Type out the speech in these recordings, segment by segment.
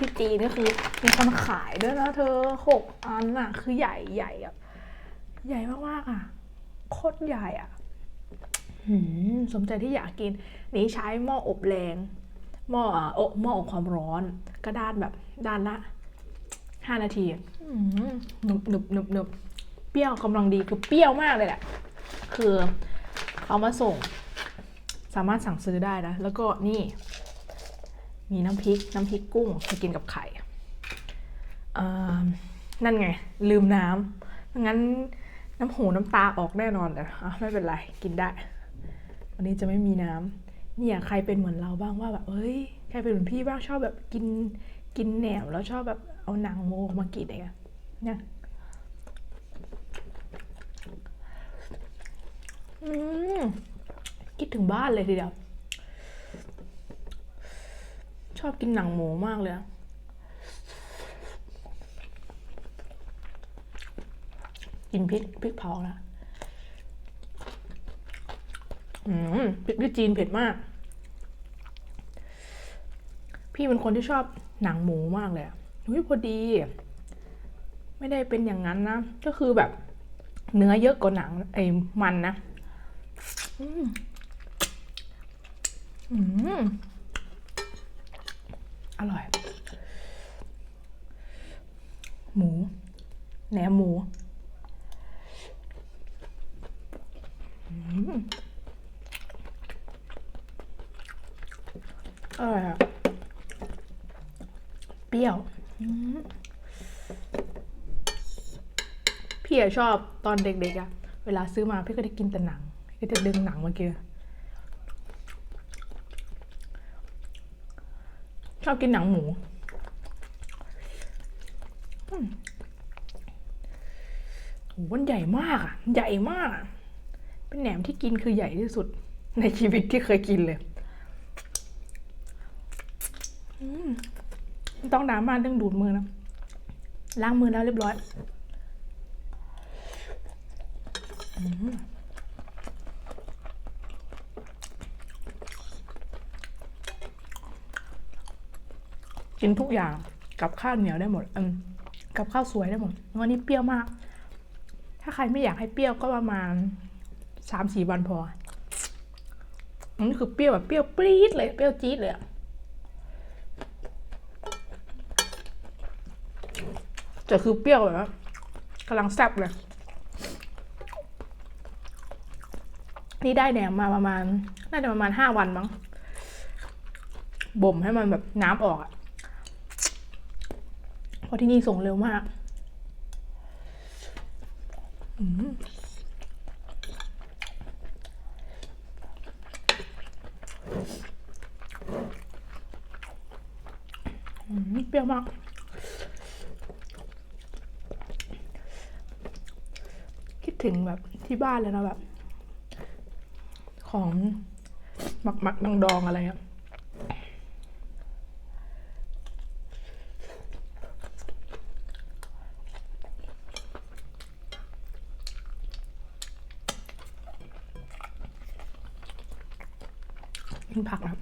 ที่จีนก็คือ มีคนขายด้วยนะเธอหกอันน่ะ คือใหญ่ใหญ่อะใหญ่มากๆอะโคตรใหญ่อะหืมสมใจที่อยากกิน นี่ใช้หม้ออบแรงหม้ออะโอะหม้ออบความร้อนก็ด้านแบบด้านละห้านาทีอืมหนึบหนึบหนึบหนึบเปรี้ยวกำลังดีคือเปรี้ยวมากเลยแหละ คือเขามาส่ง สามารถสั่งซื้อได้นะ แล้วก็นี่ มีน้ำพริกน้ำพริกกุ้งจะกินกับไข่นั่นไง ลืมน้ำงั้นน้ำหูน้ำตาออกแน่นอนเลยอะไม่เป็นไรกินได้ วันนี้จะไม่มีน้ำเนี่ยใครเป็นเหมือนเราบ้างว่าแบบเอ้ยใครเป็นเหมือนพี่บ้างชอบแบบกินกินแหนมแล้วชอบแบบเอาหนังโมมากินอะไรเงี้ยเนี่ยคิดถึงบ้านเลยทีเดียว ชอบกินหนังหมูมากเลย กินพริกพริกเผาละอืมพริกที่จีนเผ็ดมาก พี่เป็นคนที่ชอบหนังหมูมากเลยอุ้ยพอดี ไม่ได้เป็นอย่างนั้นนะ ก็คือแบบ เนื้อเยอะกว่าหนังไอ้มันนะ อืมอืม อร่อย หมูแหนมหมูอร่อยอะเปรี้ยวพี่อะชอบตอนเด็กๆอะเวลาซื้อมาพี่ก็ได้กินแต่หนัง พี่ก็จะดึงหนังมากิน ชอบกินหนังหมูโหมันใหญ่มากอะ ใหญ่มากอะเป็นแหนมที่กินคือใหญ่ที่สุดในชีวิตที่เคยกินเลยต้องน้ำมากเรื่องดูดมือนะ ล้างมือแล้วเรียบร้อย อืม กินทุกอย่างกับข้าวเหนียวได้หมดอืมกับข้าวสวยได้หมดวันนี้เปรี้ยวมาก ถ้าใครไม่อยากให้เปรี้ยวก็ประมาณสามสี่วันพออันนี้คือเปรี้ยวแบบเปรี้ยวปรี๊ดเลยเปรี้ยวจี๊ดเลยอะแต่คือเปรี้ยวแบบว่ากำลังแซ่บเลย นี่ได้แหนมมาประมาณ น่าจะประมาณห้าวันมั้ง บ่มให้มันแบบน้ำออกอะ ราะที่นี่ส่งเร็วมากอืมเปรี้ยวมากคิดถึงแบบที่บ้านเลยนะแบบ ของหมักหมักดองดองๆอะไรอะ กินผักนะ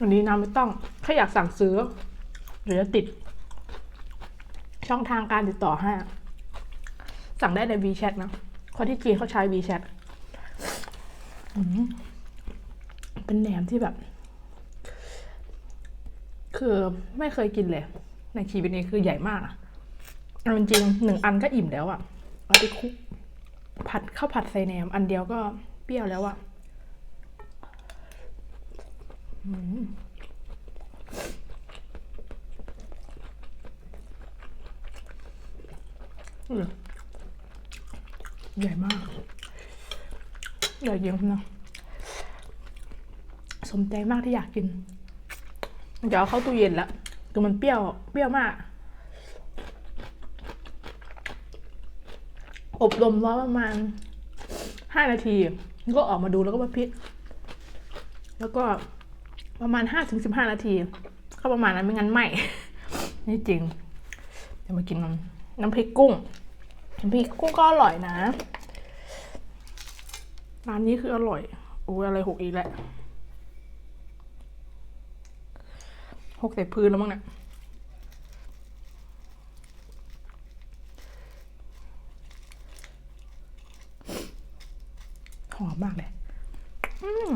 อันนี้นะไม่ต้อง ถ้าอยากสั่งซื้อ หรือจะติด ช่องทางการติดต่อให้ สั่งได้ใน WeChat นะคนที่จีนเขาใช้ WeChat เป็นแหนมที่แบบ คือไม่เคยกินเลย ในชีวิตนี้คือใหญ่มากอะ เอาจริงๆหนึ่งอันก็อิ่มแล้วอะเอาไปคลุก ผัดข้าวผัดใส่แหนม อันเดียวก็เปรี้ยวแล้วอะอใหญ่มากใหญ่จริงนะสมใจมากที่อยากกิน เดี๋ยวเอาเข้าตู้เย็นแล้วคือมันเปรี้ยว เปรี้ยวมาก อบรมร้อนประมาณห้านาทีก็ออกมาดูแล้วก็มาพิกแล้วก็ประมาณห้าถึงสิบห้านาทีก็ประมาณนั้นไม่งั้นไหมนี่จริงเดี๋ยวมากินน้ำน้ำพริกกุ้งน้ำพริกกุ้งก็อร่อยนะร้านนี้คืออร่อยโอ้ยอะไรหกอีกแหล้วหกใส่พื้นแล้วมั้งเนี่ย หอมมากเลย อืม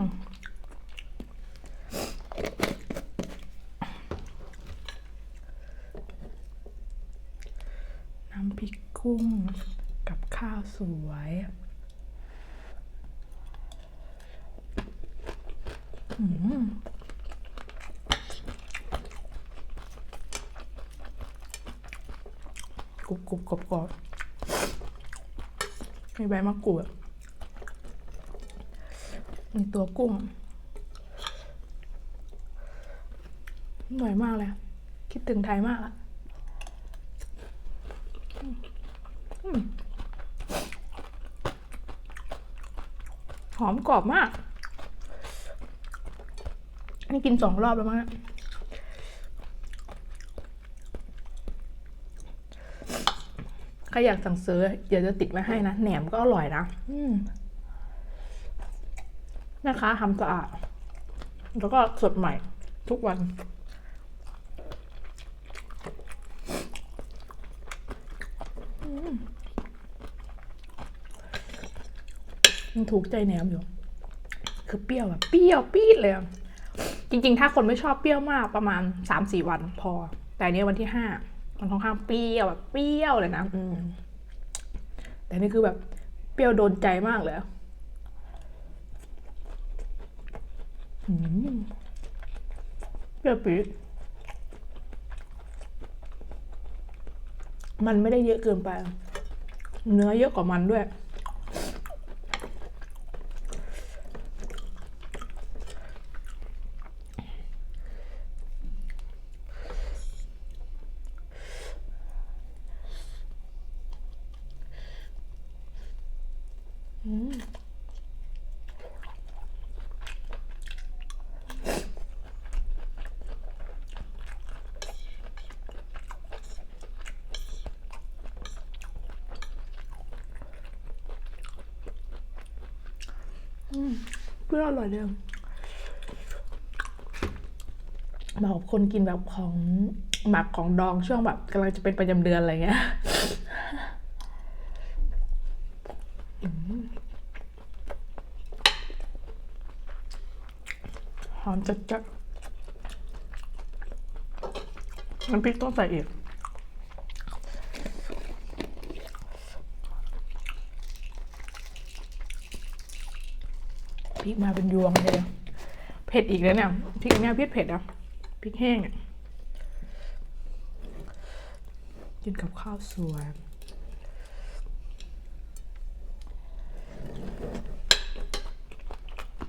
น้ำพริกกุ้งกับข้าว สวย อืมกรุบกรุบกรอบกรอบมีใบมะกรูดมีตัวกุ้งอร่อยมากเลย คิดถึงไทยมากอะอืม หอมกรอบมาก นี่กินสองรอบแล้วมั้งเนี่ยใครอยากสั่งซื้อเดี๋ยวจะติดไว้ให้นะ แหนมก็อร่อยนะอืมแม่ค้าทำสะอาด แล้วก็สดใหม่ทุกวันมั นถูกใจแหนมอยู่ คือเปรี้ยวแบบเปรี้ยวปี๊ดเลยอะจริง ๆ ถ้าคนไม่ชอบเปรี้ยวมากประมาณสามสี่วันพอ แต่อันนี้วันที่ห้ามันค่อนข้างเปรี้ยวแบบเปรี้ยวเลยนะ อืม แต่นี่คือแบบเปรี้ยวโดนใจมากเลยอะอืมเปรี้ยวปี๊ดมันไม่ได้เยอะเกินไป เนื้อเยอะกว่ามันด้วย เปรี้ยวอร่อยเลยเหมาะกับคนกินแบบของหมักของดองช่วงแบบกำลังจะเป็นประจำเดือนอะไรเงี้ยหอมจัดจัดน้ำพริกต้องใส่อีก พริกมาเป็นยวงเลยเผ็ดอีกแล้วเนี่ยพริกเนี่ยพริกเผ็ดอะพริกแห้งอะกินกับข้าวสวย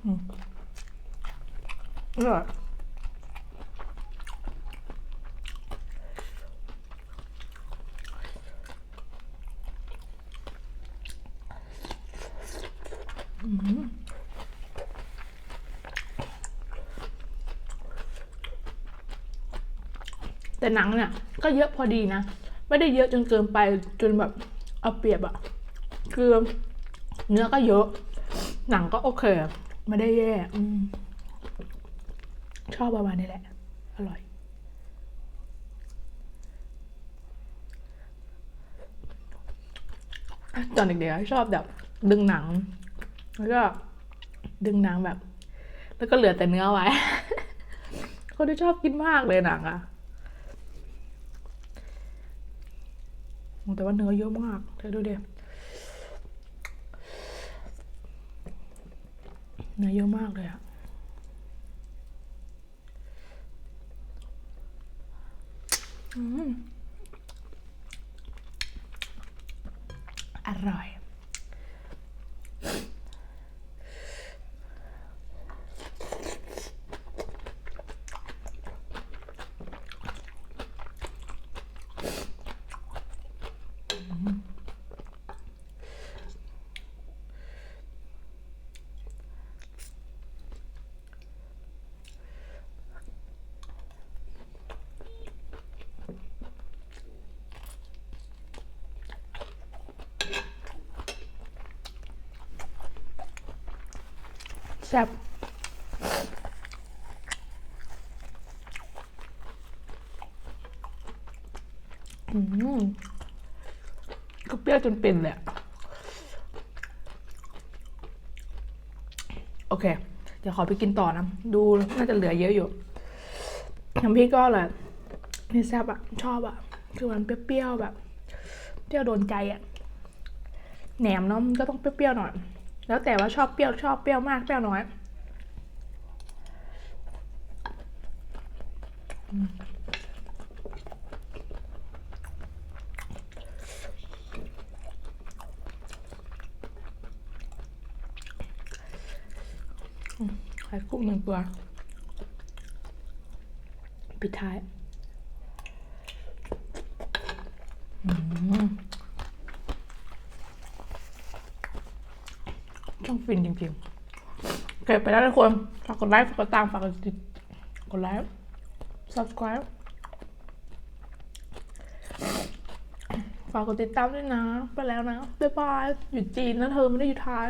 อืมอร่อย แต่หนังเนี่ยก็เยอะพอดีนะ ไม่ได้เยอะจนเกินไปจนแบบเอาเปรียบอะคือเนื้อก็เยอะ หนังก็โอเค ไม่ได้แย่อชอบประมาณนี้แหละ อร่อยตอนเด็กๆชอบแบบ ดึงหนัง แล้วก็ดึงหนังแบบ แล้วก็เหลือแต่เนื้อไว้ คนที่ชอบกินมากเลยหนังอะโอ้ แต่ว่าเนื้อเยอะมากเธอดูดิเนื้อเยอะมากเลยอะอร่อย แซ่บอืมก็เปรี้ยวจนเป็นเละโอเค เดี๋ยวขอไปกินต่อนะ ดูน่าจะเหลือเยอะอยู่น้ำพริกก็เลยนี่แซ่บอะชอบอะคือมันเปรี้ยวแบบ เปรี้ยวโดนใจอะแหนมเนาะก็ต้องเปรี้ยวๆหน่อย แล้วแต่ว่าชอบเปรี้ยวชอบเปรี้ยวมากเปรี้ยวน้อยไข่กุ้งหนึ่งตัว ปิดท้ายอืม ช่างฟินจริงๆ เก็บไปแล้วทุกคนฝากกดไลค์ฝากกดตามฝากกดติดกดไลค์ subscribe ฝากกดติดตามด้วยนะ ไปแล้วนะ บ๊ายบาย อยู่จีนนะเธอไม่ได้อยู่ไทย